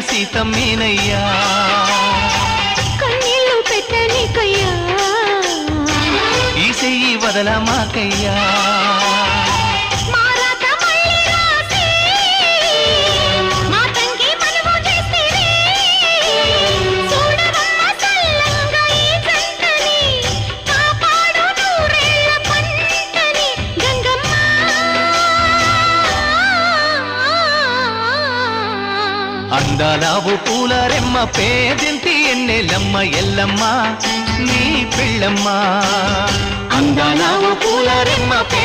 సీతమ్మేనయ్యా. కన్నీళ్ళు పెట్టనికయ్యా. ఈ చెయ్యి వదల మాకయ్యా అందాలావు పూల రెమ్మ పేదింటి ఎన్నెలమ్మ ఎల్లమ్మ నీ పిల్లమ్మ. అందాలావు పూల రెమ్మ పే